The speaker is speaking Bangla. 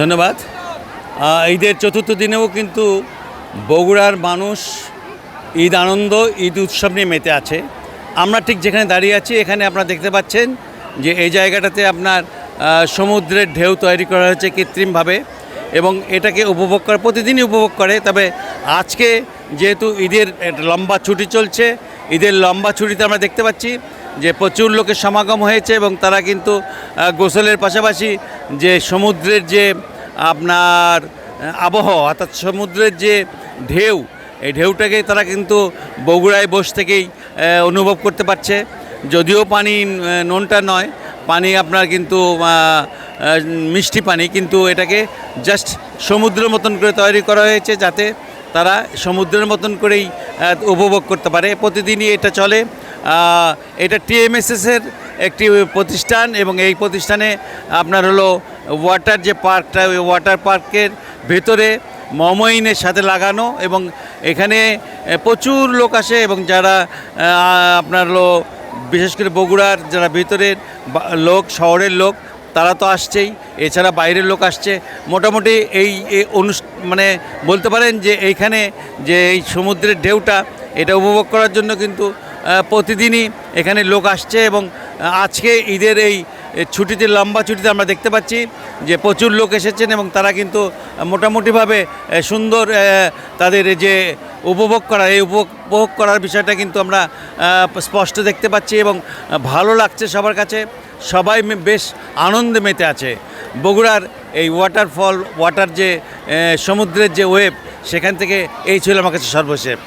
ধন্যবাদ। ঈদের চতুর্থ দিনেও কিন্তু বগুড়ার মানুষ ঈদ আনন্দ, ঈদ উৎসব নিয়ে মেতে আছে। আমরা ঠিক যেখানে দাঁড়িয়ে আছি, এখানে আপনারা দেখতে পাচ্ছেন যে এই জায়গাটাতে আপনার সমুদ্রের ঢেউ তৈরি করা হয়েছে কৃত্রিমভাবে এবং এটাকে উপভোগ করে, প্রতিদিনই উপভোগ করে। তবে আজকে যেহেতু ঈদের লম্বা ছুটি চলছে, ঈদের লম্বা ছুটিতে আমরা দেখতে পাচ্ছি যে প্রচুর লোকের সমাগম হয়েছে এবং তারা কিন্তু গোসলের পাশাপাশি যে সমুদ্রের যে আপনার আবহাওয়া, অর্থাৎ সমুদ্রের যে ঢেউ, এই ঢেউটাকে তারা কিন্তু বগুড়ায় বস থেকেই অনুভব করতে পারছে। যদিও পানি নোনটা নয়, পানি আপনার কিন্তু মিষ্টি পানি, কিন্তু এটাকে জাস্ট সমুদ্রের মতন করে তৈরি করা হয়েছে যাতে তারা সমুদ্রের মতন করেই উপভোগ করতে পারে। প্রতিদিনই এটা চলে। এটা টিএমএসএসের একটি প্রতিষ্ঠান এবং এই প্রতিষ্ঠানে আপনার হলো ওয়াটার যে পার্কটা ওই ওয়াটার পার্কের ভেতরে মমইনের সাথে লাগানো এবং এখানে প্রচুর লোক আসে এবং যারা আপনার হলো বিশেষ করে বগুড়ার যারা ভেতরের লোক, শহরের লোক, তারা তো আসছেই। এছাড়া বাইরের লোক আসছে। মোটামুটি এই অনুষ- মানে বলতে পারেন যে এইখানে যে এই সমুদ্রের ঢেউটা, এটা উপভোগ করার জন্য কিন্তু প্রতিদিনই এখানে লোক আসছে এবং আজকে ঈদের এই ছুটিতে, লম্বা ছুটিতে আমরা দেখতে পাচ্ছি যে প্রচুর লোক এসেছেন এবং তারা কিন্তু মোটামুটিভাবে সুন্দর তাদের যে উপভোগ করা, এই উপভোগ করার বিষয়টা কিন্তু আমরা স্পষ্ট দেখতে পাচ্ছি এবং ভালো লাগছে সবার কাছে। সবাই বেশ আনন্দে মেতে আছে। বগুড়ার এই ওয়াটারফল ওয়াটার যে সমুদ্রের যে ওয়েব সেখান থেকে এই ছিল আমার কাছে সর্বশেষ।